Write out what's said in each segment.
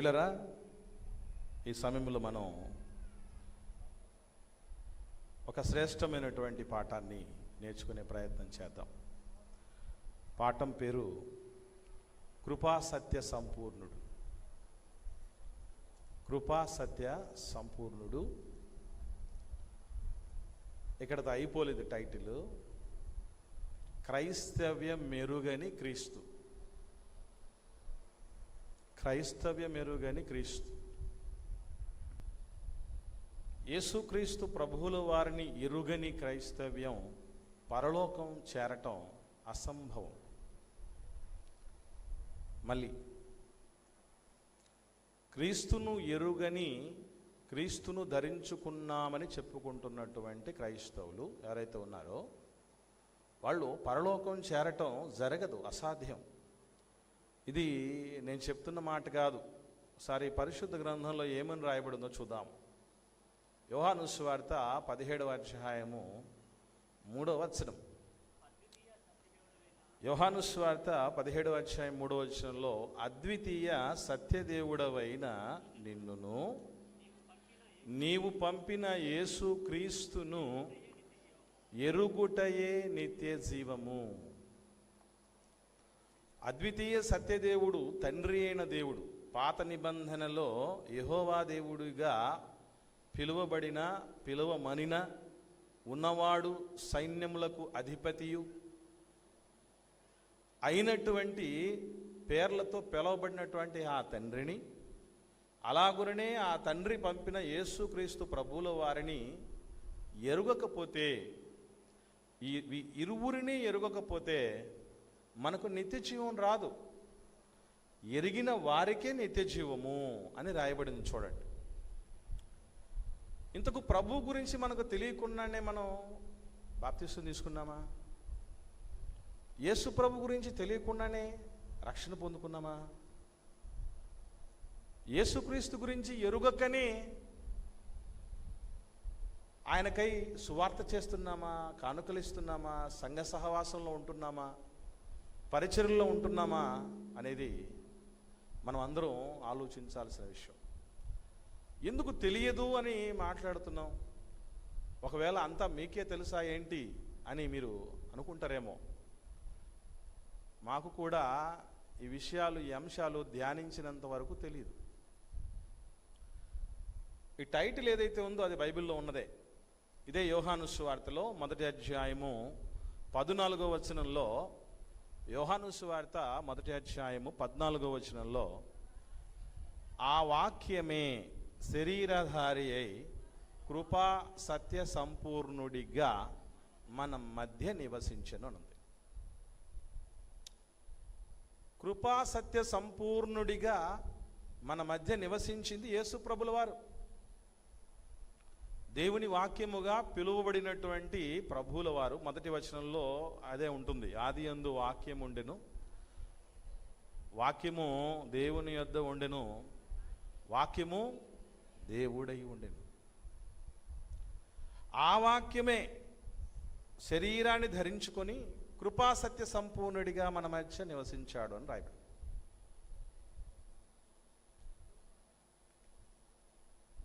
ప్రియులరా ఈ సమయంలో మనం ఒక శ్రేష్టమైనటువంటి పాఠాన్ని నేర్చుకునే ప్రయత్నం చేద్దాం. పాఠం పేరు కృపా సత్య సంపూర్ణుడు. కృపా సత్య సంపూర్ణుడు. ఇక్కడతో అయిపోలేదు టైటిల్. క్రైస్తవ్యం మెరుగని క్రీస్తు. క్రైస్తవ్య మెరుగని క్రీస్తు. యేసుక్రీస్తు ప్రభువుల వారిని ఎరుగని క్రైస్తవ్యం పరలోకం చేరటం అసంభవం. మళ్ళీ క్రీస్తును ఎరుగని క్రీస్తును ధరించుకున్నామని చెప్పుకుంటున్నటువంటి క్రైస్తవులు ఎవరైతే ఉన్నారో వాళ్ళు పరలోకం చేరటం జరగదు అసాధ్యం. ఇది నేను చెప్తున్న మాట కాదు. ఒకసారి పరిశుద్ధ గ్రంథంలో ఏమని రాయబడిందో చూద్దాం. యోహాను సువార్త పదిహేడవ అధ్యాయము మూడవ వచనం. యోహాను సువార్త పదిహేడవ అధ్యాయం మూడవ వచనంలో అద్వితీయ సత్యదేవుడవైన నిన్నును నీవు పంపిన యేసు క్రీస్తును ఎరుగుటయే నిత్య జీవము అద్వితీయ సత్యదేవుడు తండ్రి అయిన దేవుడు. పాత నిబంధనలో యహోవా దేవుడిగా పిలువబడిన పిలువమనిన ఉన్నవాడు సైన్యములకు అధిపతియు. అయినటువంటి పేర్లతో పిలువబడినటువంటి ఆ తండ్రిని అలాగురనే ఆ తండ్రి పంపిన యేసుక్రీస్తు ప్రభువుల వారిని ఎరుగకపోతే ఈ ఈ ఇరువురిని ఎరుగకపోతే మనకు నిత్య జీవం రాదు. ఎరిగిన వారికే నిత్య జీవము అని రాయబడింది చూడండి. ఇంతకు ప్రభు గురించి మనకు తెలియకుండానే మనం బాప్తిస్తం తీసుకున్నామా? యేసు ప్రభు గురించి తెలియకుండానే రక్షణ పొందుకున్నామా? యేసుక్రీస్తు గురించి ఎరుగకనే ఆయనకై సువార్త చేస్తున్నామా? కానుకలు ఇస్తున్నామా? సంఘ సహవాసంలో ఉంటున్నామా? పరిచర్లో ఉంటున్నామా అనేది మనం అందరం ఆలోచించాల్సిన విషయం. ఎందుకు తెలియదు అని మాట్లాడుతున్నాం? ఒకవేళ అంతా మీకే తెలుసా ఏంటి అని మీరు అనుకుంటారేమో. మాకు కూడా ఈ విషయాలు ఈ అంశాలు ధ్యానించినంత వరకు తెలియదు ఈ టైటిల్ ఏదైతే ఉందో అది బైబిల్లో ఉన్నదే. ఇదే యోహాను వార్తలో మొదటి అధ్యాయము పద్నాలుగో వచనంలో యోహాను వార్త మొదటి అధ్యాయము పద్నాలుగో వచనంలో ఆ వాక్యమే శరీరధారి అయి కృపా సత్య సంపూర్ణుడిగా మన మధ్య నివసించను అని ఉంది. కృపా సత్య సంపూర్ణుడిగా మన మధ్య నివసించింది యేసు ప్రభుల వారు దేవుని వాక్యముగా పిలువబడినటువంటి ప్రభువుల వారు మొదటి వచనంలో అదే ఉంటుంది. ఆది అందు వాక్యం ఉండెను. వాక్యము దేవుని యొద్ద ఉండెను. వాక్యము దేవుడై ఉండెను. ఆ వాక్యమే శరీరాన్ని ధరించుకొని కృపాసత్య సంపూర్ణుడిగా మన మధ్య నివసించాడు అని రాయబడి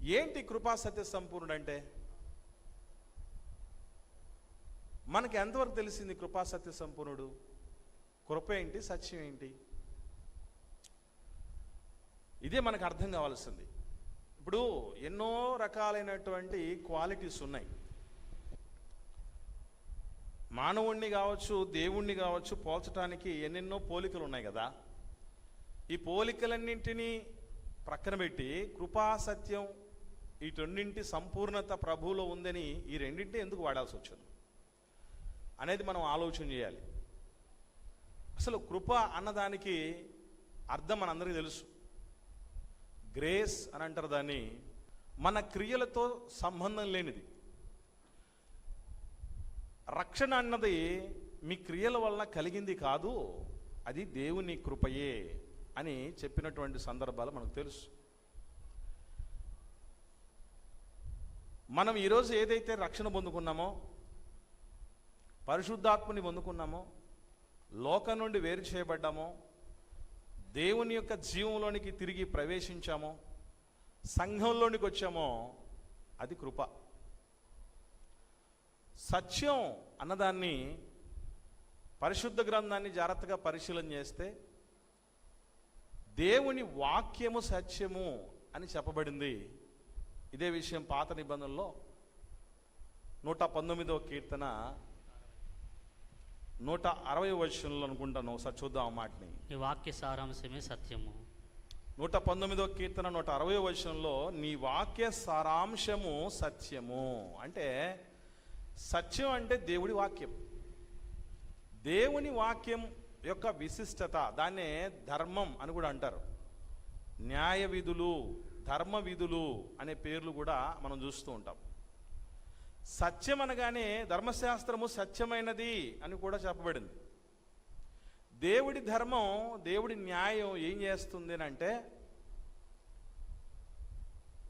ఏంటి కృపా సత్య సంపూర్ణుడు అంటే మనకి ఎంతవరకు తెలిసింది కృపా సత్య సంపూర్ణుడు? కృప ఏంటి సత్యం ఏంటి? ఇదే మనకు అర్థం కావాల్సింది. ఇప్పుడు ఎన్నో రకాలైనటువంటి క్వాలిటీస్ ఉన్నాయి. మానవుణ్ణి కావచ్చు దేవుణ్ణి కావచ్చు పోల్చడానికి ఎన్నెన్నో పోలికలు ఉన్నాయి కదా. ఈ పోలికలన్నింటినీ ప్రక్కన పెట్టి కృపా సత్యం ఈ రెండింటి సంపూర్ణత ప్రభువులో ఉందని ఈ రెండింటి ఎందుకు వాడాల్సి వచ్చింది? అనేది మనం ఆలోచన చేయాలి. అసలు కృప అన్నదానికి అర్థం మనందరికీ తెలుసు. గ్రేస్ అని అంటారు దాన్ని. మన క్రియలతో సంబంధం లేనిది. రక్షణ అన్నది మీ క్రియల వలన కలిగింది కాదు అది దేవుని కృపయే అని చెప్పినటువంటి సందర్భాలు మనకు తెలుసు. మనం ఈరోజు ఏదైతే రక్షణ పొందుకున్నామో పరిశుద్ధాత్మని పొందుకున్నామో లోకం నుండి వేరు చేయబడ్డామో దేవుని యొక్క జీవంలోనికి తిరిగి ప్రవేశించామో సంఘంలోనికి వచ్చామో అది కృప. సత్యం అన్నదాన్ని పరిశుద్ధ గ్రంథాన్ని జాగ్రత్తగా పరిశీలన చేస్తే దేవుని వాక్యము సత్యము అని చెప్పబడింది. ఇదే విషయం పాత నిబంధనలో నూట పంతొమ్మిదవ కీర్తన నూట అరవై వచనంలో అనుకుంటాను ఒకసారి చూద్దాం ఆ మాటని. నీ వాక్య సారాంశమే సత్యము. నూట పంతొమ్మిదో కీర్తన నూట అరవై వచనంలో నీ వాక్య సారాంశము సత్యము. అంటే సత్యం అంటే దేవుడి వాక్యం. దేవుని వాక్యం యొక్క విశిష్టత దాన్నే ధర్మం అని కూడా అంటారు. న్యాయ విధులు ధర్మ విధులు అనే పేర్లు కూడా మనం చూస్తూ ఉంటాం. సత్యం అనగానే ధర్మశాస్త్రము సత్యమైనది అని కూడా చెప్పబడింది. దేవుడి ధర్మం దేవుడి న్యాయం ఏం చేస్తుంది అని అంటే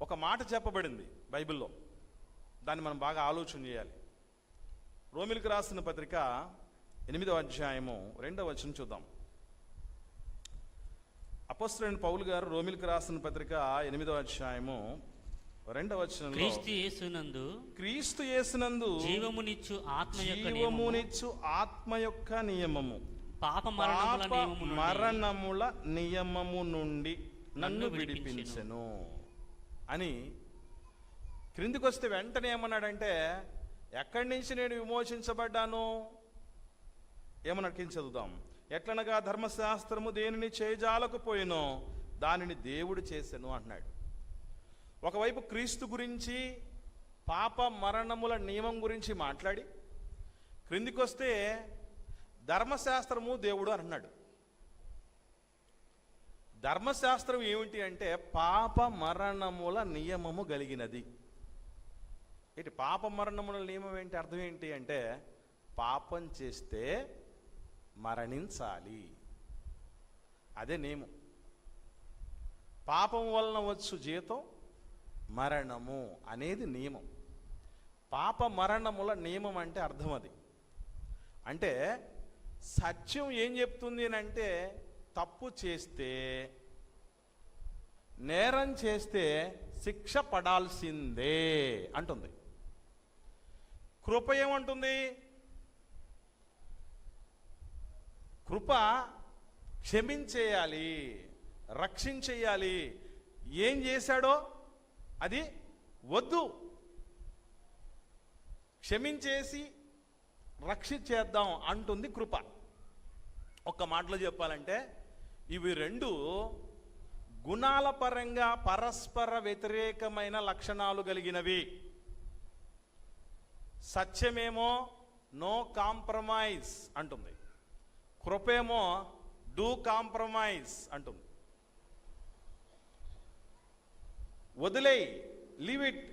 ఒక మాట చెప్పబడింది బైబిల్లో. దాన్ని మనం బాగా ఆలోచన చేయాలి. రోమిలకు రాసిన పత్రిక ఎనిమిదవ అధ్యాయము రెండవ వచనం చూద్దాం. అపోస్తులైన పౌలు గారు రోమిలకు రాసిన పత్రిక ఎనిమిదవ అధ్యాయము రెండవ వచనంలో క్రీస్తు యేసునందు క్రీస్తు యేసునందు జీవమునిచ్చు ఆత్మ యొక్క జీవమునిచ్చు ఆత్మ యొక్క నియమము. పాప మరణముల నియమము నుండి నన్ను విడిపించెను. అని క్రిందికి వస్తే వెంటనే ఏమన్నాడంటే ఎక్కడి నుంచి నేను విమోచించబడ్డాను? ఏమన్నాడు కింద చదువుదాం. ఎట్లనగా ధర్మశాస్త్రము దేనిని చేజాలకపోయినో దానిని దేవుడు చేసెను అన్నాడు ఒకవైపు క్రీస్తు గురించి పాప మరణముల నియమం గురించి మాట్లాడి క్రిందికొస్తే ధర్మశాస్త్రము దేవుడు అన్నాడు ధర్మశాస్త్రం ఏమిటి అంటే పాప మరణముల నియమము కలిగినది. ఇటు పాప మరణముల నియమం ఏంటి? అర్థం ఏంటి అంటే పాపం చేస్తే మరణించాలి. అదే నియమం. పాపం వలన వచ్చు జీతం మరణము అనేది నియమం. పాప మరణముల నియమం అంటే అర్థం అది. అంటే సత్యం ఏం చెప్తుంది అని అంటే తప్పు చేస్తే నేరం చేస్తే శిక్ష పడాల్సిందే అంటుంది. కృప ఏమంటుంది? కృప క్షమించేయాలి రక్షించేయాలి. ఏం చేశాడో అది వద్దు. క్షమించేసి రక్షించేద్దాం అంటుంది కృప. ఒక్క మాటలో చెప్పాలంటే ఇవి రెండు గుణాల పరంగా పరస్పర వ్యతిరేకమైన లక్షణాలు కలిగినవి. సత్యమేమో నో కాంప్రమైజ్ అంటుంది. కృపేమో డూ కాంప్రమైజ్ అంటుంది. వదిలేయి లీవ్ ఇట్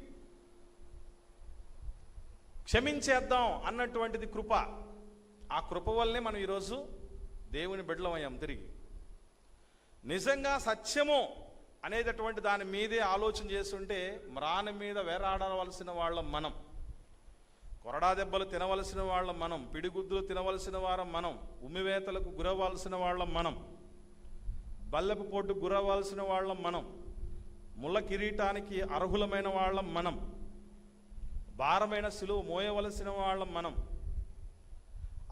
క్షమించేద్దాం అన్నటువంటిది కృప. ఆ కృప వల్లనే మనం ఈరోజు దేవుని బిడ్డలమయ్యాం తిరిగి. నిజంగా సత్యము అనేటటువంటి దాని మీదే ఆలోచన చేస్తుంటే మ్రాని మీద వేరాడవలసిన వాళ్ళం మనం. కొరడా దెబ్బలు తినవలసిన వాళ్ళం మనం పిడిగుద్దులు తినవలసిన వారం మనం ఉమ్మివేతలకు గురవ్వాల్సిన వాళ్ళం మనం బల్లెపు పొట్టు గురవ్వాల్సిన వాళ్ళం మనం ముళ్ళ కిరీటానికి అర్హులమైన వాళ్ళం మనం భారమైన సిలువ మోయవలసిన వాళ్ళం మనం.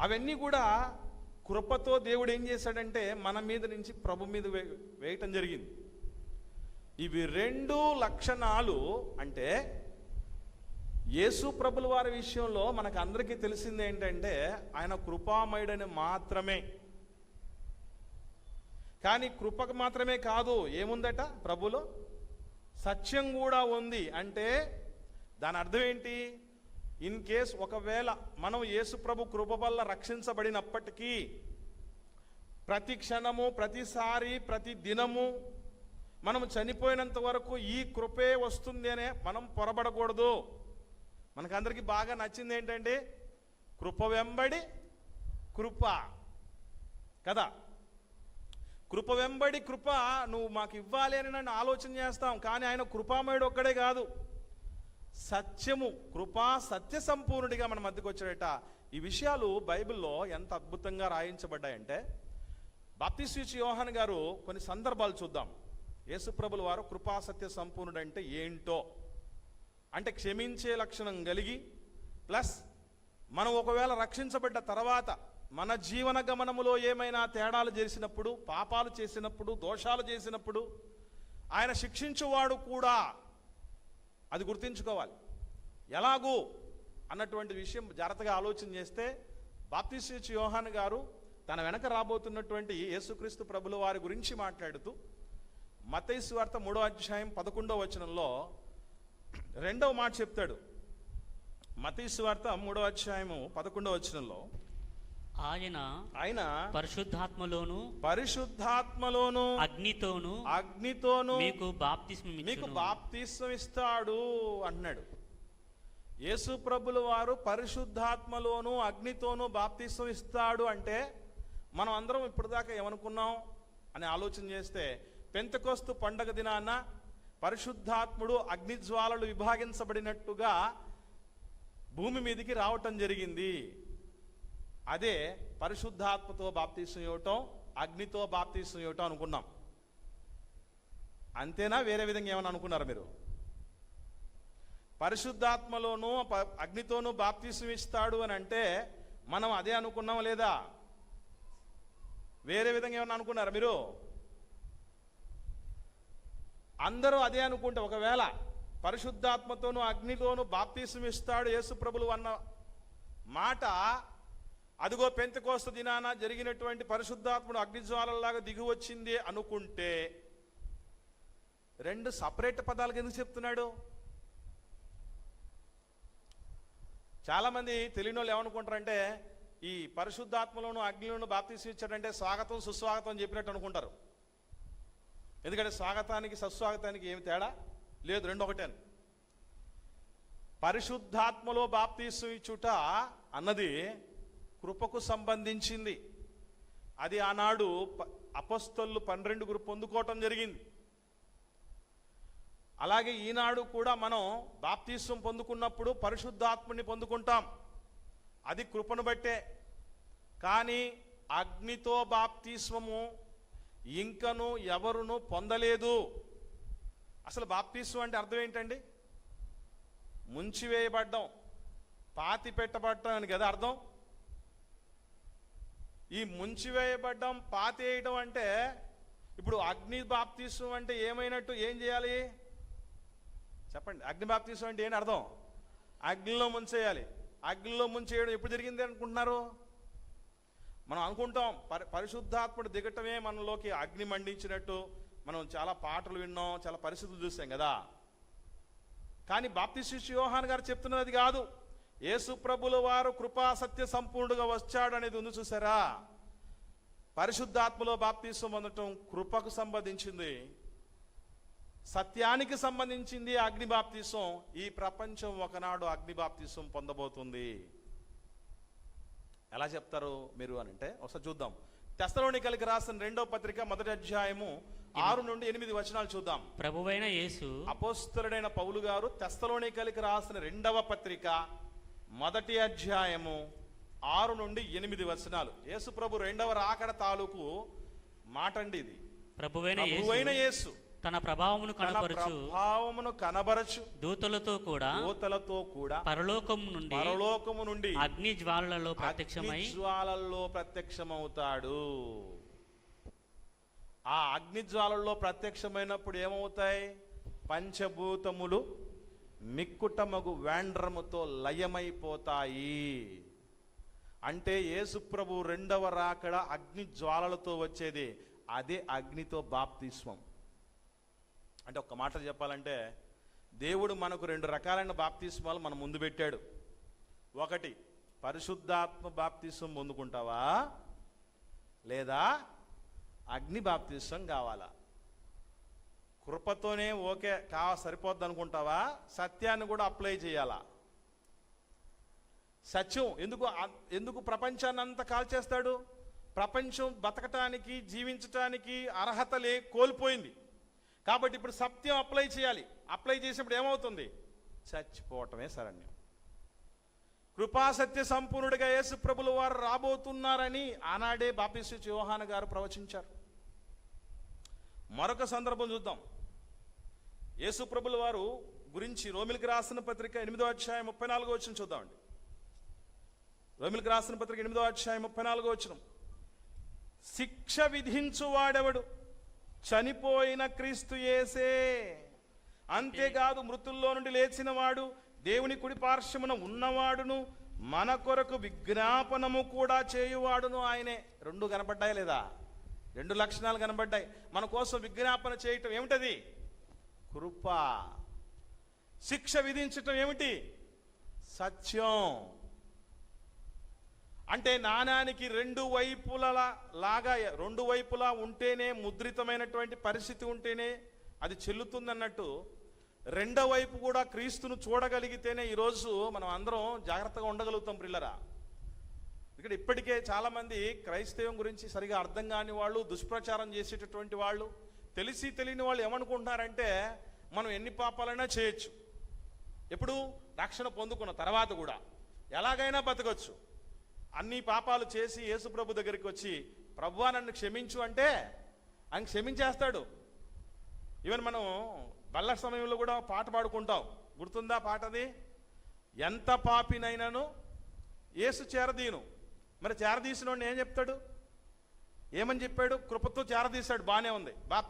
అవన్నీ కూడా కృపతో దేవుడు ఏం చేశాడంటే మన మీద నుంచి ప్రభు మీద వే వేయటం జరిగింది. ఇవి రెండు లక్షణాలు అంటే యేసు ప్రభుల వారి విషయంలో మనకు అందరికీ తెలిసింది ఏంటంటే ఆయన కృపామయుడని మాత్రమే. కానీ కృపకు మాత్రమే కాదు ఏముందట ప్రభులో? సత్యం కూడా ఉంది. అంటే దాని అర్థం ఏంటి? ఇన్ కేస్ ఒకవేళ మనం యేసు ప్రభు కృప వల్ల రక్షించబడినప్పటికీ ప్రతి క్షణము ప్రతిసారి ప్రతి దినము మనం చనిపోయినంత వరకు ఈ కృపే వస్తుంది అనే మనం పొరబడకూడదు. మనకందరికీ బాగా నచ్చింది ఏంటండి కృప వెంబడి కృప. కదా? కృప వెంబడి కృప నువ్వు మాకు ఇవ్వాలి అని నన్ను ఆలోచన చేస్తాం కానీ ఆయన కృపామయుడు ఒక్కడే కాదు. సత్యము కృపా సత్య సంపూర్ణుడిగా మన మధ్యకు వచ్చాడట. ఈ విషయాలు బైబిల్లో ఎంత అద్భుతంగా రాయించబడ్డాయంటే బాప్తిస్విచ్ యోహాన్ గారు కొన్ని సందర్భాలు చూద్దాం. యేసుప్రభుల వారు కృపాసత్య సంపూర్ణుడు అంటే ఏంటో. అంటే క్షమించే లక్షణం కలిగి ప్లస్ మనం ఒకవేళ రక్షించబడ్డ తర్వాత మన జీవన గమనములో ఏమైనా తేడాలు చేసినప్పుడు పాపాలు చేసినప్పుడు దోషాలు చేసినప్పుడు ఆయన శిక్షించువాడు కూడా అది గుర్తించుకోవాలి. ఎలాగూ అన్నటువంటి విషయం జాగ్రత్తగా ఆలోచన చేస్తే బాప్తిస్విచ్ యోహాన్ గారు తన వెనక రాబోతున్నటువంటి యేసుక్రీస్తు ప్రభుల వారి గురించి మాట్లాడుతూ మతైసు వార్త మూడో అధ్యాయం పదకొండో వచనంలో రెండవ మాట చెప్తాడు. మతీసు వార్త మూడో అధ్యాయము పదకొండవ వచనంలో. ఆయన ఆయన పరిశుద్ధాత్మలోను పరిశుద్ధాత్మలోను అగ్నితోను అగ్నితోను మీకు బాప్తిస్మం మీకు బాప్తిస్వం ఇస్తాడు అన్నాడు యేసు ప్రభుల వారు పరిశుద్ధాత్మలోను అగ్నితోను బాప్తిస్వం ఇస్తాడు అంటే మనం అందరం ఇప్పటిదాకా ఏమనుకున్నాం? అని ఆలోచన చేస్తే పెంతకోస్తు పండగ దినాన పరిశుద్ధాత్ముడు అగ్నిజ్వాలలు విభాగించబడినట్టుగా భూమి మీదికి రావటం జరిగింది. అదే పరిశుద్ధాత్మతో బాప్తీసం ఇవ్వటం అగ్నితో బాప్తీసం ఇవ్వటం అనుకున్నాం. అంతేనా? వేరే విధంగా ఏమని అనుకున్నారా మీరు? పరిశుద్ధాత్మలోనూ ప- అగ్నితోనూ బాప్తీసం ఇస్తాడు అని అంటే మనం అదే అనుకున్నాం లేదా? వేరే విధంగా ఏమన్నా అనుకున్నారా మీరు? అందరూ అదే అనుకుంటే ఒకవేళ పరిశుద్ధాత్మతోనూ అగ్నితోనూ బాప్తీసం ఇస్తాడు యేసుప్రభులు అన్న మాట అదిగో పెంతకోస్త దినాన జరిగినటువంటి పరిశుద్ధాత్ముడు అగ్నిజ్వాలలాగా దిగి వచ్చింది అనుకుంటే రెండు సపరేట్ పదాలకు ఎందుకు చెప్తున్నాడు? చాలామంది తెలియని వాళ్ళు ఏమనుకుంటారంటే ఈ పరిశుద్ధాత్మలోను అగ్నిలోను బాప్తీసం ఇచ్చాడంటే స్వాగతం సుస్వాగతం చెప్పినట్టు అనుకుంటారు. ఎందుకంటే స్వాగతానికి సస్వాగతానికి ఏమి తేడా లేదు రెండు ఒకటే పరిశుద్ధాత్మలో బాప్తీసు ఇచ్చుట అన్నది కృపకు సంబంధించింది. అది ఆనాడు ప- పన్నెండు పన్నెండుగురు పొందుకోవటం జరిగింది. అలాగే ఈనాడు కూడా మనం బాప్తీస్వం పొందుకున్నప్పుడు పరిశుద్ధాత్మని పొందుకుంటాం. అది కృపను బట్టే. కానీ అగ్నితో బాప్తీస్వము ఇంకను ఎవరును పొందలేదు. అసలు బాప్తీసు అంటే అర్థం ఏంటండి? ముంచివేయబడ్డం పాతి పెట్టబడ్డం అని కదా అర్థం? ఈ ముంచివేయబడ్డం పాతేయడం అంటే ఇప్పుడు అగ్ని బాప్తీసం అంటే ఏమైనట్టు ఏం చేయాలి? చెప్పండి అగ్ని బాప్తీసం అంటే ఏంటి అర్థం? అగ్నిలో ముంచేయాలి. అగ్నిలో ముంచేయడం ఎప్పుడు జరిగింది అనుకుంటున్నారు? మనం అనుకుంటాం పరి పరిశుద్ధాత్ముడు దిగటమే మనలోకి అగ్ని మండించినట్టు మనం చాలా పాటలు విన్నాం చాలా పరిస్థితులు చూసాం కదా. కానీ బాప్తి శిష్యు యోహాన్ గారు చెప్తున్నది కాదు యేసు ప్రభుల వారు కృపా సత్య సంపూర్ణుడుగా వచ్చాడు అనేది ఉంది చూసారా? పరిశుద్ధాత్మలో బాప్తీసం పొందటం కృపకు సంబంధించింది. సత్యానికి సంబంధించింది అగ్ని బాప్తీసం ఈ ప్రపంచం ఒకనాడు అగ్ని బాప్తీసం పొందబోతుంది. ఎలా చెప్తారు మీరు అని అంటే ఒకసారి చూద్దాం. తెస్తలోనికలికి రాసిన రెండో పత్రిక మొదటి అధ్యాయము ఆరు నుండి ఎనిమిది వచనాలు చూద్దాం. ప్రభువైన యేసు అపోస్తలుడైన పౌలు గారు తెస్తలోనికలికి రాసిన రెండవ పత్రిక మొదటి అధ్యాయము ఆరు నుండి ఎనిమిది వచనాలు. యేసు ప్రభు రెండవ రాకడ తాలూకు మాటండి ఇది. ప్రభువైన యేసు. తన ప్రభావమును తన కనపరచు. ప్రభావమును కనబరచు. దూతలతో కూడా దూతలతో కూడా పరలోకం నుండి పరలోకము నుండి అగ్ని జ్వాలలలో ప్రత్యక్షమై జ్వాలల్లో ప్రత్యక్షమవుతాడు. ఆ అగ్ని జ్వాలల్లో ప్రత్యక్షమైనప్పుడు ఏమవుతాయి? పంచభూతములు మిక్కుటమగు వేండ్రముతో లయమైపోతాయి. అంటే యేసుప్రభు రెండవ రాకడ అగ్ని జ్వాలలతో వచ్చేది. అదే అగ్నితో బాప్తిస్వం అంటే ఒక్క మాట చెప్పాలంటే దేవుడు మనకు రెండు రకాలైన బాప్తిస్మాలు మన ముందు పెట్టాడు. ఒకటి పరిశుద్ధాత్మ బాప్తిస్వం పొందుకుంటావా? లేదా అగ్ని బాప్తిస్వం కావాలా? కృపతోనే ఓకే కావ సరిపోద్ది అనుకుంటావా సత్యాన్ని కూడా అప్లై చేయాలా? సత్యం ఎందుకు ఎందుకు ప్రపంచాన్ని అంతా కాల్చేస్తాడు? ప్రపంచం బతకటానికి జీవించటానికి అర్హత లే కోల్పోయింది. కాబట్టి ఇప్పుడు సత్యం అప్లై చేయాలి. అప్లై చేసినప్పుడు ఏమవుతుంది? చచ్చిపోవటమే శరణ్యం. కృపాసత్య సంపూర్ణుడిగా యేసు ప్రభులు వారు రాబోతున్నారని ఆనాడే బాపిసి యోహాన్ గారు ప్రవచించారు. మరొక సందర్భం చూద్దాం. యేసు ప్రభుల వారు గురించి రోమిలికి రాసిన పత్రిక ఎనిమిదో అధ్యాయం ముప్పై నాలుగో వచ్చిన చూద్దామండి. రోమిలికి రాసిన పత్రిక ఎనిమిదో అధ్యాయం ముప్పై నాలుగో వచ్చిన శిక్ష విధించువాడెవడు? చనిపోయిన క్రీస్తు యేసే. అంతేకాదు మృతుల్లో నుండి లేచినవాడు దేవుని కుడి పార్శ్వమున ఉన్నవాడును మన కొరకు విజ్ఞాపనము కూడా చేయువాడును ఆయనే. రెండు కనబడ్డాయి లేదా? రెండు లక్షణాలు కనబడ్డాయి మన కోసం విజ్ఞాపన చేయటం ఏమిటది? కృప. శిక్ష విధించటం ఏమిటి? సత్యం. అంటే నాణానికి రెండు వైపుల లాగా రెండు వైపులా ఉంటేనే ముద్రితమైనటువంటి పరిస్థితి ఉంటేనే అది చెల్లుతుందన్నట్టు. రెండో వైపు కూడా క్రీస్తును చూడగలిగితేనే ఈరోజు మనం అందరం జాగ్రత్తగా ఉండగలుగుతాం పిల్లరా ఇక్కడ ఇప్పటికే చాలామంది క్రైస్తవం గురించి సరిగా అర్థం కాని వాళ్ళు దుష్ప్రచారం చేసేటటువంటి వాళ్ళు తెలిసి తెలియని వాళ్ళు ఏమనుకుంటున్నారంటే మనం ఎన్ని పాపాలైనా చేయొచ్చు. ఎప్పుడు? రక్షణ పొందుకున్న తర్వాత కూడా. ఎలాగైనా బతకచ్చు. అన్ని పాపాలు చేసి యేసుప్రభు దగ్గరికి వచ్చి ప్రభువా నన్ను క్షమించు అంటే ఆయన క్షమించేస్తాడు. ఈవెన్ మనం బల్ల సమయంలో కూడా పాట పాడుకుంటాం. గుర్తుందా పాటది ఎంత పాపినైనాను యేసు చేరదీను. మరి చేరదీసినోడిని ఏం చెప్తాడు? ఏమని చెప్పాడు? కృపతో చేరదీశాడు. బాగానే ఉంది. బా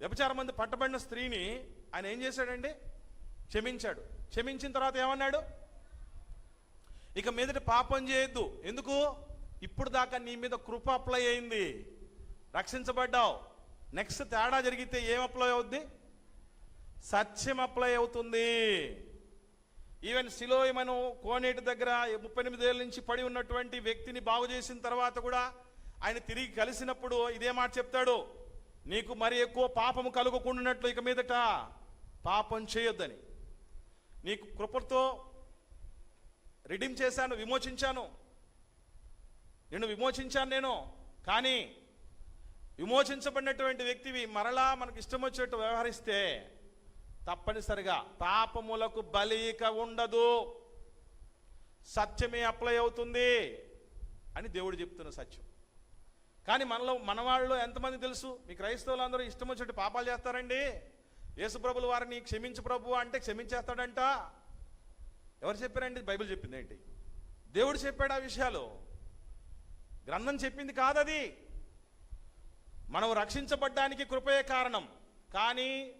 వ్యభిచారం మంది పట్టబడిన స్త్రీని ఆయన ఏం చేశాడండి? క్షమించాడు. క్షమించిన తర్వాత ఏమన్నాడు? ఇక మీదట పాపం చేయొద్దు. ఎందుకు? ఇప్పుడు దాకా నీ మీద కృప అప్లై అయింది. రక్షించబడ్డావు. నెక్స్ట్ తేడా జరిగితే ఏం అప్లై అవుద్ది? సత్యం అప్లై అవుతుంది. ఈవెన్ సిలోయమను కోనేటి దగ్గర ముప్పై ఎనిమిది ఏళ్ళ నుంచి పడి ఉన్నటువంటి వ్యక్తిని బాగు చేసిన తర్వాత కూడా ఆయన తిరిగి కలిసినప్పుడు ఇదే మాట చెప్తాడు. నీకు మరి ఎక్కువ పాపము కలుగకుండానట్లు ఇక మీదట పాపం చేయొద్దని. నీకు కృపతో రిడీమ్ చేశాను విమోచించాను. నిన్ను విమోచించాను నేను. కానీ విమోచించబడినటువంటి వ్యక్తివి మరలా మనకు ఇష్టం వచ్చేట్టు వ్యవహరిస్తే తప్పనిసరిగా పాపములకు బలిక ఉండదు. సత్యమే అప్లై అవుతుంది అని దేవుడు చెప్తున్న సత్యం. కానీ మనలో మన ఎంతమంది తెలుసు? మీ క్రైస్తవులు అందరూ ఇష్టం వచ్చేట్టు పాపాలు చేస్తారండి. యేసుప్రభులు వారిని క్షమించు ప్రభు అంటే క్షమించేస్తాడంట. ఎవరు చెప్పారండి? బైబిల్ చెప్పింది ఏంటి? దేవుడు చెప్పాడు ఆ విషయాలు. గ్రంథం చెప్పింది కాదది. మనం రక్షించబడ్డానికి కృపయే కారణం. కానీ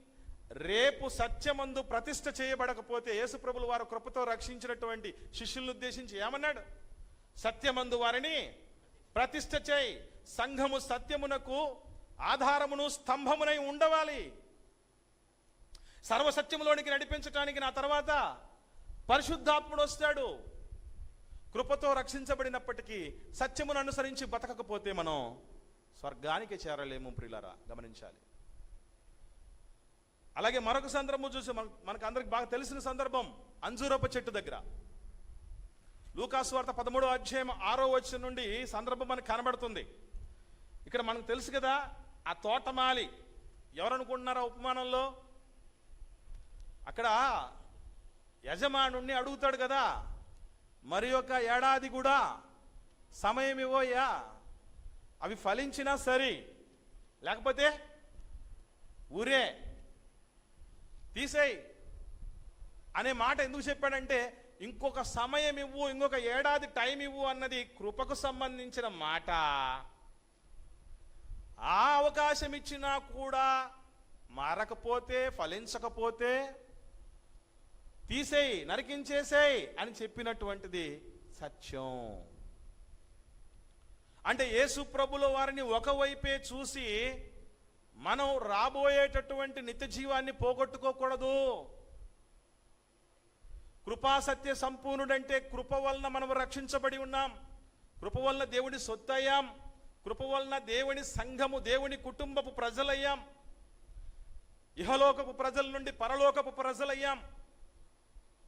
రేపు సత్యమందు ప్రతిష్ఠ చేయబడకపోతే యేసుప్రభులు వారు కృపతో రక్షించినటువంటి శిష్యులను ఉద్దేశించి ఏమన్నాడు? సత్యమందు వారిని ప్రతిష్ఠ చేయి. సంఘము సత్యమునకు ఆధారమును స్తంభమునై ఉండవాలి. సర్వసత్యములోనికి నడిపించటానికి నా తర్వాత పరిశుద్ధాత్ముడు వస్తాడు. కృపతో రక్షించబడినప్పటికీ సత్యమును అనుసరించి బతకకపోతే మనం స్వర్గానికి చేరలేము ప్రియులరా గమనించాలి. అలాగే మరొక సందర్భం చూసి మన- మనకు అందరికి బాగా తెలిసిన సందర్భం అంజూరప చెట్టు దగ్గర. లూకాసువార్త పదమూడో అధ్యాయం ఆరో వచ్చిన నుండి సందర్భం మనకు కనబడుతుంది. ఇక్కడ మనకు తెలుసు కదా ఆ తోటమాలి ఎవరనుకుంటున్నారా ఉపమానంలో? అక్కడ యజమానుణ్ణి అడుగుతాడు కదా. మరి ఒక ఏడాది కూడా సమయం ఇవ్వయ్యా. అవి ఫలించినా సరే. లేకపోతే ఊరే. తీసేయి అనే మాట ఎందుకు చెప్పాడంటే ఇంకొక సమయం ఇవ్వు ఇంకొక ఏడాది టైం ఇవ్వు అన్నది కృపకు సంబంధించిన మాట. ఆ అవకాశం ఇచ్చినా కూడా మారకపోతే ఫలించకపోతే తీసేయి నరికించేసేయి అని చెప్పినటువంటిది సత్యం. అంటే యేసు ప్రభుల వారిని ఒకవైపే చూసి మనం రాబోయేటటువంటి నిత్య జీవాన్ని పోగొట్టుకోకూడదు. కృపా సత్య సంపూర్ణుడంటే కృప వలన మనం రక్షించబడి ఉన్నాం. కృప వలన దేవుని సొత్తయ్యాం. కృప వలన దేవుని సంఘము దేవుని కుటుంబపు ప్రజలయ్యాం. ఇహలోకపు ప్రజల నుండి పరలోకపు ప్రజలయ్యాం.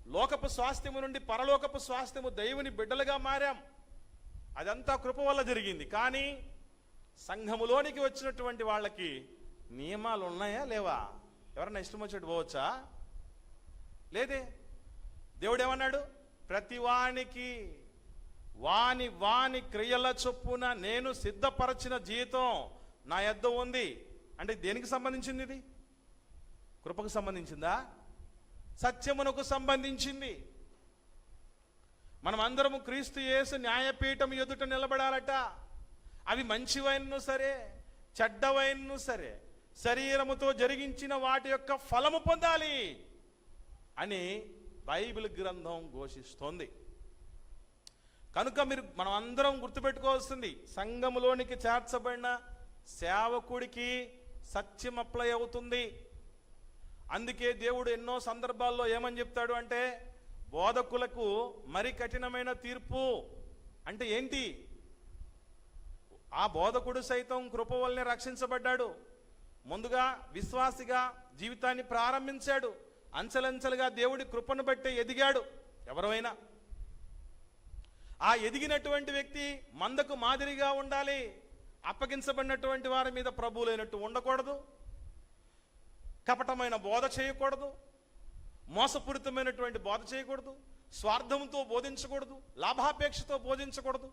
లోకపు స్వాస్థ్యము నుండి పరలోకపు స్వాస్థ్యము దైవుని బిడ్డలుగా మారాం. అదంతా కృప వల్ల జరిగింది. కానీ సంఘములోనికి వచ్చినటువంటి వాళ్ళకి నియమాలు ఉన్నాయా లేవా? ఎవరన్నా ఇష్టం వచ్చేట్టు పోవచ్చా? లేదే. దేవుడు ఏమన్నాడు ప్రతి వానికి వాని వాని క్రియల చొప్పున నేను సిద్ధపరచిన జీతం నా యొద్ద ఉంది. అంటే దేనికి సంబంధించింది ఇది? కృపకు సంబంధించిందా? సత్యమునకు సంబంధించింది. మనం అందరము క్రీస్తు యేసు న్యాయపీఠం ఎదుట నిలబడాలట. అవి మంచివైనను సరే చెడ్డవైనను సరే శరీరముతో జరిగించిన వాటి యొక్క ఫలము పొందాలి అని బైబిల్ గ్రంథం ఘోషిస్తోంది. కనుక మీరు మనం అందరం గుర్తుపెట్టుకోవాల్సింది సంఘములోనికి చేర్చబడిన సేవకుడికి సత్యం అప్లై అవుతుంది. అందుకే దేవుడు ఎన్నో సందర్భాల్లో ఏమని చెప్తాడు అంటే బోధకులకు మరి కఠినమైన తీర్పు అంటే ఏంటి? ఆ బోధకుడు సైతం కృప వల్లనే రక్షించబడ్డాడు. ముందుగా విశ్వాసిగా జీవితాన్ని ప్రారంభించాడు. అంచెలంచెలుగా దేవుడి కృపను బట్టే ఎదిగాడు. ఎవరైనా ఆ ఎదిగినటువంటి వ్యక్తి మందకు మాదిరిగా ఉండాలి. అప్పగించబడినటువంటి వారి మీద ప్రభువులైనట్టు ఉండకూడదు. కపటమైన బోధ చేయకూడదు మోసపూరితమైనటువంటి బోధ చేయకూడదు స్వార్థంతో బోధించకూడదు లాభాపేక్షతో బోధించకూడదు.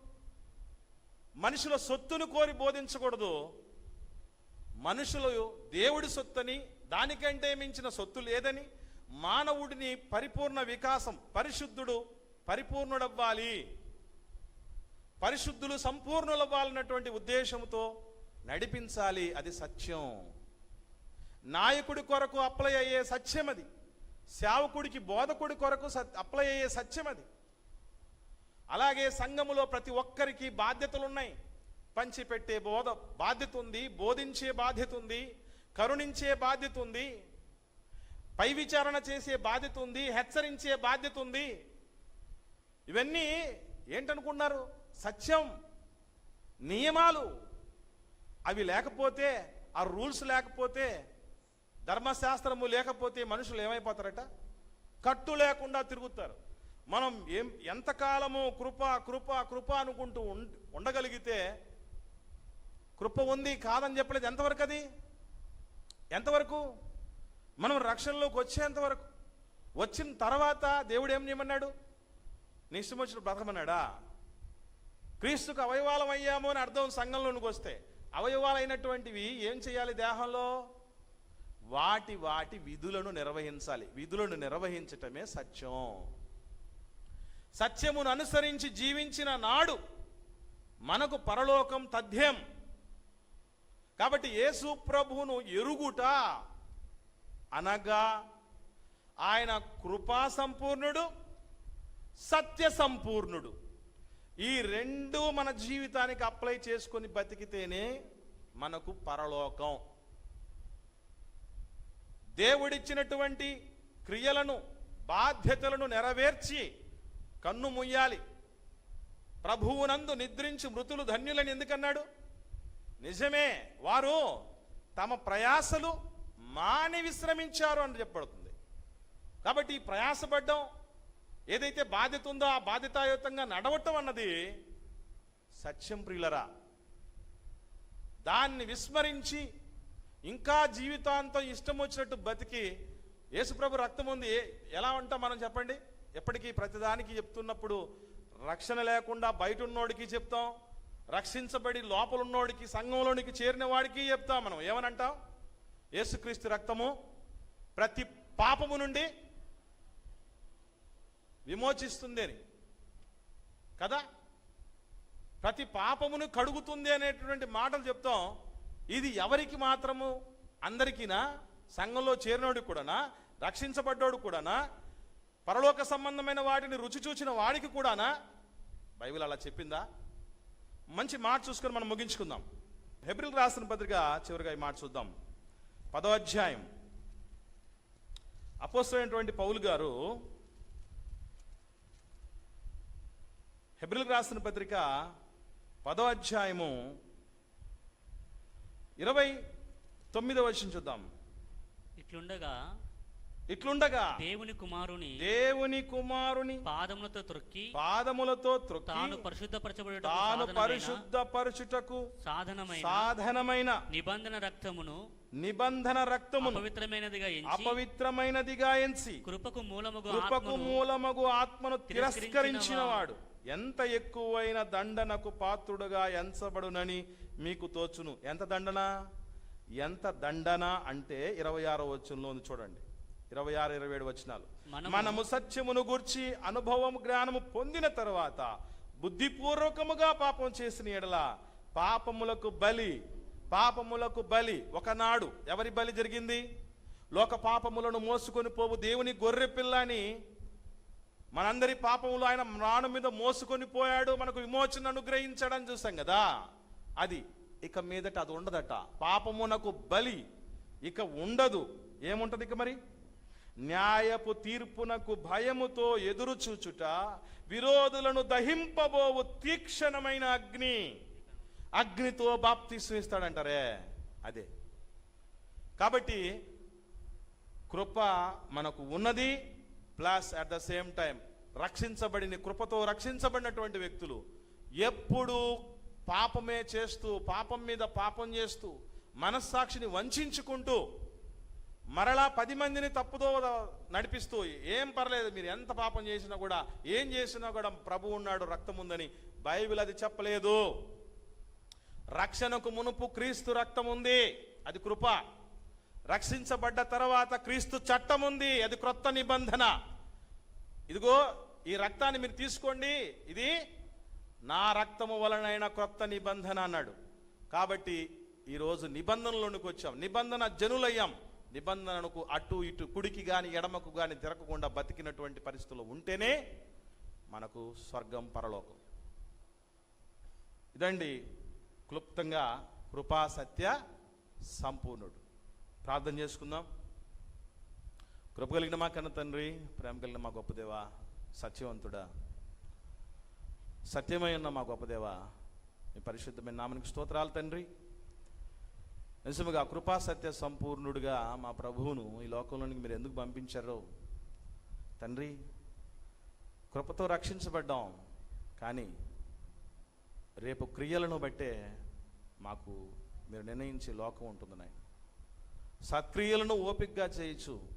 మనుషుల సొత్తును కోరి బోధించకూడదు. మనుషులు దేవుడి సొత్తని దానికంటే మించిన సొత్తు లేదని మానవుడిని పరిపూర్ణ వికాసం పరిశుద్ధుడు పరిపూర్ణుడవ్వాలి. పరిశుద్ధులు సంపూర్ణులవ్వాలన్నటువంటి ఉద్దేశంతో నడిపించాలి అది సత్యం. నాయకుడి కొరకు అప్లై అయ్యే సత్యం అది. సేవకుడికి బోధకుడి కొరకు సత్- అప్లై అయ్యే సత్యం అది. అలాగే సంఘములో ప్రతి ఒక్కరికి బాధ్యతలు ఉన్నాయి పంచిపెట్టే బోధ బాధ్యత ఉంది బోధించే బాధ్యత ఉంది కరుణించే బాధ్యత ఉంది పై విచారణ చేసే బాధ్యత ఉంది హెచ్చరించే బాధ్యత ఉంది ఇవన్నీ ఏంటనుకున్నారు? సత్యం నియమాలు. అవి లేకపోతే ఆ రూల్స్ లేకపోతే ధర్మశాస్త్రము లేకపోతే మనుషులు ఏమైపోతారట? కట్టు లేకుండా తిరుగుతారు. మనం ఏం ఎంతకాలము కృప కృప కృప అనుకుంటూ ఉండగలిగితే కృప ఉంది కాదని చెప్పలేదు. ఎంతవరకు అది? ఎంతవరకు? మనం రక్షణలోకి వచ్చేంతవరకు వచ్చిన తర్వాత దేవుడు ఏం చేయమన్నాడు? నీ ఇష్టం వచ్చిన బ్రతకమన్నాడా? క్రీస్తుకు అవయవాలం అయ్యాము అని అర్థం సంఘంలోనికి వస్తే. అవయవాలు అయినటువంటివి ఏం చేయాలి దేహంలో? వాటి వాటి విధులను నిర్వహించాలి. విధులను నిర్వహించటమే సత్యం. సత్యమును అనుసరించి జీవించిన నాడు మనకు పరలోకం తథ్యం. కాబట్టి యేసు ప్రభువును ఎరుగుట అనగా ఆయన కృపా సంపూర్ణుడు సత్య సంపూర్ణుడు. ఈ రెండు మన జీవితానికి అప్లై చేసుకొని బతికితేనే మనకు పరలోకం. దేవుడిచ్చినటువంటి క్రియలను బాధ్యతలను నెరవేర్చి కన్ను ముయ్యాలి. ప్రభువునందు నిద్రించి మృతులు ధన్యులని ఎందుకన్నాడు? నిజమే వారు తమ ప్రయాసలు మాని విశ్రమించారు అని చెప్పబడుతుంది. కాబట్టి ఈ ప్రయాసపడ్డం ఏదైతే బాధ్యత ఉందో ఆ బాధ్యతాయుతంగా నడవటం అన్నది సత్యం ప్రియులరా. దాన్ని విస్మరించి ఇంకా జీవితాంతం ఇష్టం వచ్చినట్టు బతికి యేసుప్రభు రక్తం ఉంది. ఎలా ఉంటాం మనం చెప్పండి? ఎప్పటికీ ప్రతిదానికి చెప్తున్నప్పుడు రక్షణ లేకుండా బయట ఉన్నోడికి చెప్తాం. రక్షించబడి లోపల ఉన్నోడికి సంఘంలోనికి చేరిన వాడికి చెప్తాం మనం. ఏమనంటాం? యేసుక్రీస్తు రక్తము ప్రతి పాపము నుండి విమోచిస్తుంది అని. కదా? ప్రతి పాపమును కడుగుతుంది అనేటువంటి మాటలు చెప్తాం. ఇది ఎవరికి మాత్రము? అందరికీనా? సంఘంలో చేరినోడికి కూడానా? రక్షించబడ్డోడు కూడానా? పరలోక సంబంధమైన వాటిని రుచి చూచిన వాడికి కూడానా? బైబిల్ అలా చెప్పిందా? మంచి మాట చూసుకొని మనం ముగించుకుందాం. హెబ్రిల్ రాసిన పత్రిక చివరిగా ఈ మాట చూద్దాం. పదో అధ్యాయం. అపోస్తులైనటువంటి పౌలు గారు హెబ్రిల్ రాసిన పత్రిక పదో అధ్యాయము ఇరవై తొమ్మిదవ వచనం చూద్దాం. ఇట్లుండగా ఇట్లుండగా దేవుని కుమారుని దేవుని కుమారుని పాదములతో త్రొక్కి పాదములతో త్రొక్కి తాను పరిశుద్ధపరచబడి తాను పరిశుద్ధ పరచుటకు సాధనమైన సాధనమైన నిబంధన రక్తమును నిబంధన రక్తమును అపవిత్రమైనదిగా ఎంచి అపవిత్రమైనదిగా ఎంచి కృపకు మూలముగు కృపకు ఆత్మను మూలమగు ఆత్మను తిరస్కరించిన వాడు ఎంత ఎక్కువైన దండనకు పాత్రుడుగా ఎంచబడునని మీకు తోచును. ఎంత దండన? ఎంత దండన అంటే ఇరవై ఆరో వచనంలో ఉంది చూడండి. ఇరవై ఆరు ఇరవై ఏడు వచనాలు. మనము- మనము సత్యమును గూర్చి అనుభవం జ్ఞానము పొందిన తరువాత బుద్ధిపూర్వకముగా పాపం చేసిన ఎడల పాపములకు బలి పాపములకు బలి. ఒకనాడు ఎవరి బలి జరిగింది? లోక పాపములను మోసుకొని పోవు దేవుని గొర్రె పిల్లని. మనందరి పాపములు ఆయన ప్రాణం మీద మోసుకొని పోయాడు. మనకు విమోచన అనుగ్రహించాడని చూసాం కదా. అది ఇక మీదట అది ఉండదట. పాపమునకు బలి ఇక ఉండదు. ఏముంటది ఇక మరి? న్యాయపు తీర్పునకు భయముతో ఎదురుచూచుట విరోధులను దహింపబోవు తీక్షణమైన అగ్ని. అగ్నితో బాప్తిస్వం ఇస్తాడంటారే అదే. కాబట్టి కృప మనకు ఉన్నది plus at the same time రక్షించబడిన కృపతో రక్షించబడినటువంటి వ్యక్తులు ఎప్పుడు పాపమే చేస్తూ పాపం మీద పాపం చేస్తూ మనస్సాక్షిని వంచుకుంటూ మరలా పది మందిని తప్పుదో నడిపిస్తూ ఏం పర్లేదు మీరు ఎంత పాపం చేసినా కూడా ఏం చేసినా కూడా ప్రభు ఉన్నాడు రక్తం ఉందని బైబిల్ అది చెప్పలేదు. రక్షణకు మునుపు క్రీస్తు రక్తం ఉంది అది కృప. రక్షించబడ్డ తర్వాత క్రీస్తు చట్టం ఉంది అది క్రొత్త నిబంధన. ఇదిగో ఈ రక్తాన్ని మీరు తీసుకోండి ఇది నా రక్తము వలనైన క్రొత్త నిబంధన అన్నాడు. కాబట్టి ఈరోజు నిబంధనలోనికి వచ్చాం. నిబంధన జనులయ్యాం. నిబంధనకు అటు ఇటు కుడికి కానీ ఎడమకు కానీ తిరగకుండా బతికినటువంటి పరిస్థితులు ఉంటేనే మనకు స్వర్గం పరలోకం. ఇదండి క్లుప్తంగా కృపా సత్య సంపూర్ణుడు. ప్రార్థన చేసుకుందాం. కృప కలిగిన మా కన్న తండ్రి ప్రేమ కలిగిన మా గొప్పదేవ సత్యవంతుడా. సత్యమై ఉన్న మా గొప్పదేవా మీ పరిశుద్ధమైన నామనికి స్తోత్రాలు తండ్రి. నిజముగా కృపా సత్య సంపూర్ణుడిగా మా ప్రభువును ఈ లోకంలోనికి మీరు ఎందుకు పంపించారో. తండ్రి కృపతో రక్షించబడ్డాం. కానీ రేపు క్రియలను బట్టే మాకు మీరు నిర్ణయించే లోకం ఉంటుంది నాయన. సత్క్రియలను ఓపికగా చేయొచ్చు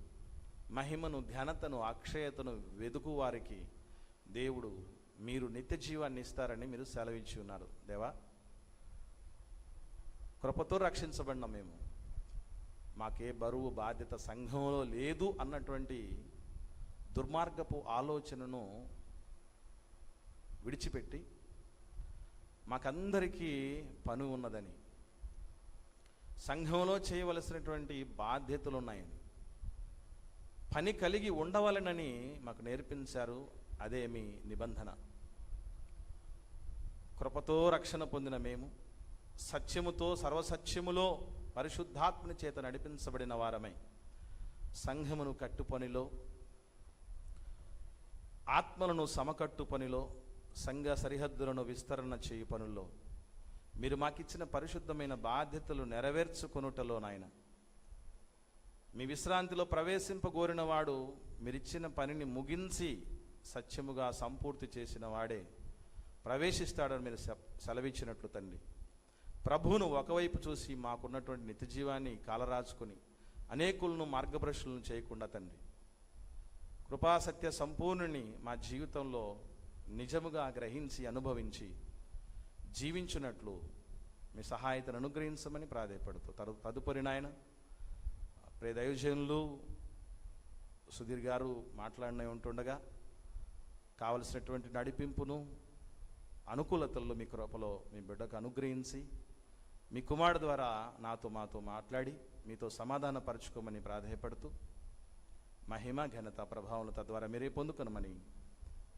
మహిమను ఘనతను అక్షయతను వెదుకు వారికి దేవుడు మీరు నిత్య జీవాన్ని ఇస్తారని మీరు సెలవించి ఉన్నారు. దేవా కృపతో రక్షించబడిన మేము. మాకే బరువు బాధ్యత సంఘంలో లేదు అన్నటువంటి దుర్మార్గపు ఆలోచనను విడిచిపెట్టి మాకందరికీ పని ఉన్నదని. సంఘంలో చేయవలసినటువంటి బాధ్యతలు ఉన్నాయని పని కలిగి ఉండవలనని మాకు నేర్పించారు అదే మీ నిబంధన. కృపతో రక్షణ పొందిన మేము సత్యముతో సర్వసత్యములో పరిశుద్ధాత్మని చేత నడిపించబడిన వారమై సంఘమును కట్టు పనిలో ఆత్మలను సమకట్టు పనిలో సంఘ సరిహద్దులను విస్తరణ చేయు పనుల్లో. మీరు మాకిచ్చిన పరిశుద్ధమైన బాధ్యతలు నెరవేర్చుకొనుటలో నాయన. మీ విశ్రాంతిలో ప్రవేశింపగోరిన వాడు మీరిచ్చిన పనిని ముగించి సత్యముగా సంపూర్తి చేసిన వాడే ప్రవేశిస్తాడని మీరు సె- సెలవిచ్చినట్లు తండ్రి. ప్రభువును ఒకవైపు చూసి మాకున్నటువంటి నిత్యజీవాన్ని కాలరాచుకుని అనేకులను మార్గభ్రష్టులను చేయకుండా తండ్రి. కృపాసత్య సంపూర్ణుని మా జీవితంలో నిజముగా గ్రహించి అనుభవించి జీవించినట్లు మీ సహాయతను అనుగ్రహించమని ప్రాధాయపడుతూ. తరు తదుపరి నాయన ప్రే దైవజనులు సుధీర్ గారు మాట్లాడిన ఉంటుండగా కావలసినటువంటి నడిపింపును అనుకూలతల్లో మీ కృపలో మీ బిడ్డకు అనుగ్రహించి మీ కుమారుడు ద్వారా నాతో మాతో మాట్లాడి మీతో సమాధానపరచుకోమని ప్రాధాయపడుతూ మహిమ ఘనత ప్రభావం తద్వారా మీరే పొందుకొనమని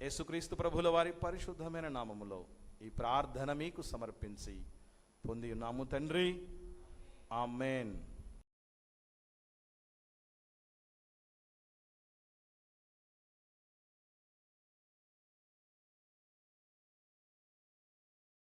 యేసుక్రీస్తు ప్రభుల వారి పరిశుద్ధమైన నామములో ఈ ప్రార్థన మీకు సమర్పించి పొంది ఉన్నాము తండ్రి. ఆమెన్.